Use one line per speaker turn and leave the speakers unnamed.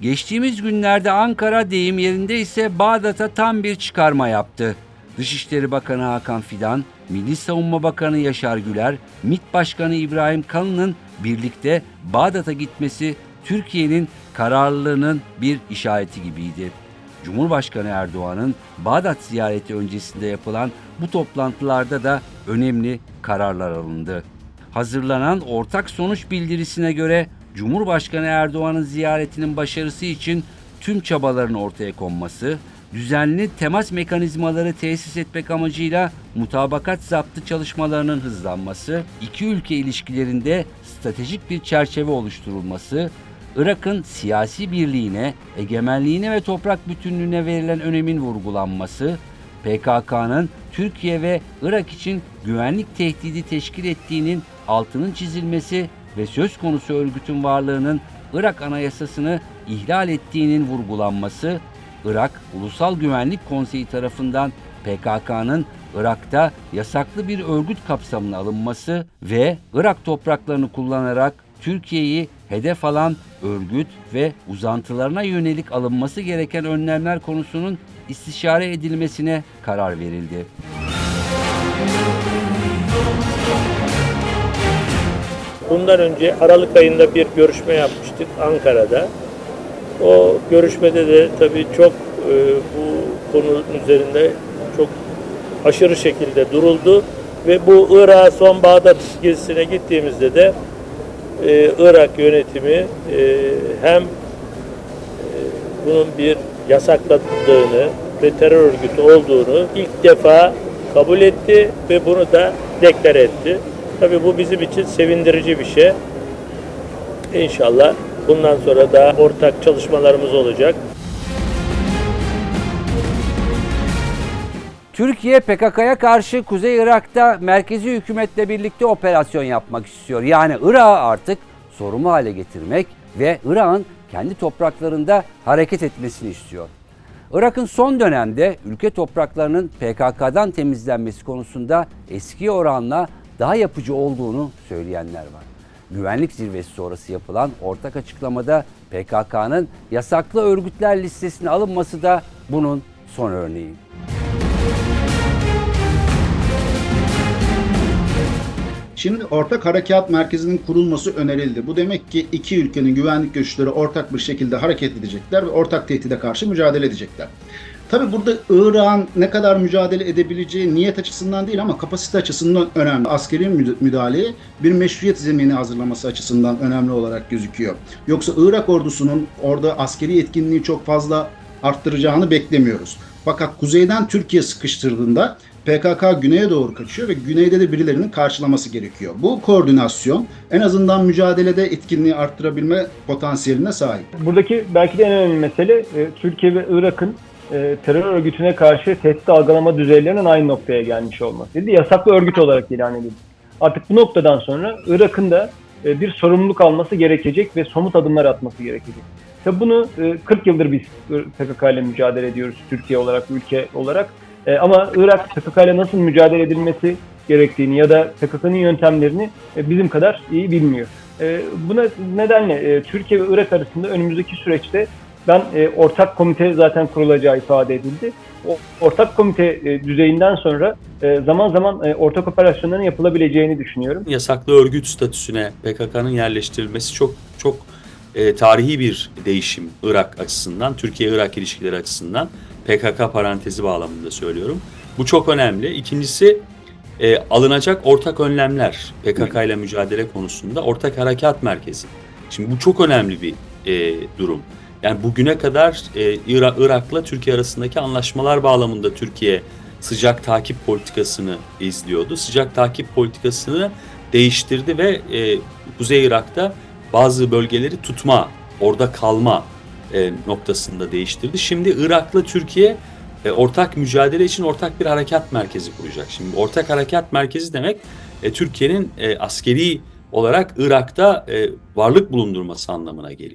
Geçtiğimiz günlerde Ankara deyim yerinde ise Bağdat'a tam bir çıkarma yaptı. Dışişleri Bakanı Hakan Fidan, Milli Savunma Bakanı Yaşar Güler, MİT Başkanı İbrahim Kalın'ın birlikte Bağdat'a gitmesi Türkiye'nin kararlılığının bir işareti gibiydi. Cumhurbaşkanı Erdoğan'ın Bağdat ziyareti öncesinde yapılan bu toplantılarda da önemli kararlar alındı. Hazırlanan ortak sonuç bildirisine göre Cumhurbaşkanı Erdoğan'ın ziyaretinin başarısı için tüm çabaların ortaya konması, düzenli temas mekanizmaları tesis etmek amacıyla mutabakat zaptı çalışmalarının hızlanması, iki ülke ilişkilerinde stratejik bir çerçeve oluşturulması, Irak'ın siyasi birliğine, egemenliğine ve toprak bütünlüğüne verilen önemin vurgulanması, PKK'nın Türkiye ve Irak için güvenlik tehdidi teşkil ettiğinin altının çizilmesi ve söz konusu örgütün varlığının Irak Anayasasını ihlal ettiğinin vurgulanması, Irak Ulusal Güvenlik Konseyi tarafından PKK'nın Irak'ta yasaklı bir örgüt kapsamına alınması ve Irak topraklarını kullanarak Türkiye'yi hedef alan örgüt ve uzantılarına yönelik alınması gereken önlemler konusunun istişare edilmesine karar verildi.
Bundan önce Aralık ayında bir görüşme yapmıştık Ankara'da. O görüşmede de tabii çok e, bu konunun üzerinde çok aşırı şekilde duruldu ve bu Irak'a son Bağdat gezisine gittiğimizde de e, Irak yönetimi e, hem e, bunun bir yasakladığını ve terör örgütü olduğunu ilk defa kabul etti ve bunu da deklar etti. Tabii bu bizim için sevindirici bir şey. İnşallah bundan sonra da ortak çalışmalarımız olacak.
Türkiye PKK'ya karşı Kuzey Irak'ta merkezi hükümetle birlikte operasyon yapmak istiyor. Yani Irak'ı artık sorumlu hale getirmek ve Irak'ın kendi topraklarında hareket etmesini istiyor. Irak'ın son dönemde ülke topraklarının PKK'dan temizlenmesi konusunda eski oranla daha yapıcı olduğunu söyleyenler var. Güvenlik zirvesi sonrası yapılan ortak açıklamada PKK'nın yasaklı örgütler listesine alınması da bunun son örneği.
Şimdi ortak harekat merkezinin kurulması önerildi. Bu demek ki iki ülkenin güvenlik güçleri ortak bir şekilde hareket edecekler ve ortak tehdide karşı mücadele edecekler. Tabi burada İran ne kadar mücadele edebileceği niyet açısından değil ama kapasite açısından önemli. Askeri müdahaleyi bir meşruiyet zemini hazırlaması açısından önemli olarak gözüküyor. Yoksa Irak ordusunun orada askeri etkinliği çok fazla arttıracağını beklemiyoruz. Fakat kuzeyden Türkiye sıkıştırdığında PKK güneye doğru kaçıyor ve güneyde de birilerinin karşılaması gerekiyor. Bu koordinasyon en azından mücadelede etkinliği arttırabilme potansiyeline sahip.
Buradaki belki de en önemli mesele e, Türkiye ve Irak'ın e, terör örgütüne karşı tehdit algılama düzeylerinin aynı noktaya gelmiş olmasıydı. Yasaklı örgüt olarak ilan edildi. Artık bu noktadan sonra Irak'ın da e, bir sorumluluk alması gerekecek ve somut adımlar atması gerekecek. Tabi bunu e, 40 yıldır biz PKK ile mücadele ediyoruz Türkiye olarak, ülke olarak. E, ama Irak PKK ile nasıl mücadele edilmesi gerektiğini ya da PKK'nın yöntemlerini e, bizim kadar iyi bilmiyor. E, buna nedenle e, Türkiye ve Irak arasında önümüzdeki süreçte ben e, ortak komite zaten kurulacağı ifade edildi. O ortak komite e, düzeyinden sonra e, zaman zaman e, ortak operasyonların yapılabileceğini düşünüyorum.
Yasaklı örgüt statüsüne PKK'nın yerleştirilmesi çok çok e, tarihi bir değişim Irak açısından, Türkiye-Irak ilişkileri açısından. PKK parantezi bağlamında söylüyorum. Bu çok önemli. İkincisi e, alınacak ortak önlemler PKK ile mücadele konusunda ortak harekat merkezi. Şimdi bu çok önemli bir e, durum. Yani bugüne kadar e, Irak, Irak'la Türkiye arasındaki anlaşmalar bağlamında Türkiye sıcak takip politikasını izliyordu. Sıcak takip politikasını değiştirdi ve e, Kuzey Irak'ta bazı bölgeleri tutma, orada kalma e, noktasında değiştirdi. Şimdi Irak'la Türkiye e, ortak mücadele için ortak bir harekat merkezi kuracak. Şimdi ortak harekat merkezi demek e, Türkiye'nin e, askeri olarak Irak'ta e, varlık bulundurması anlamına geliyor.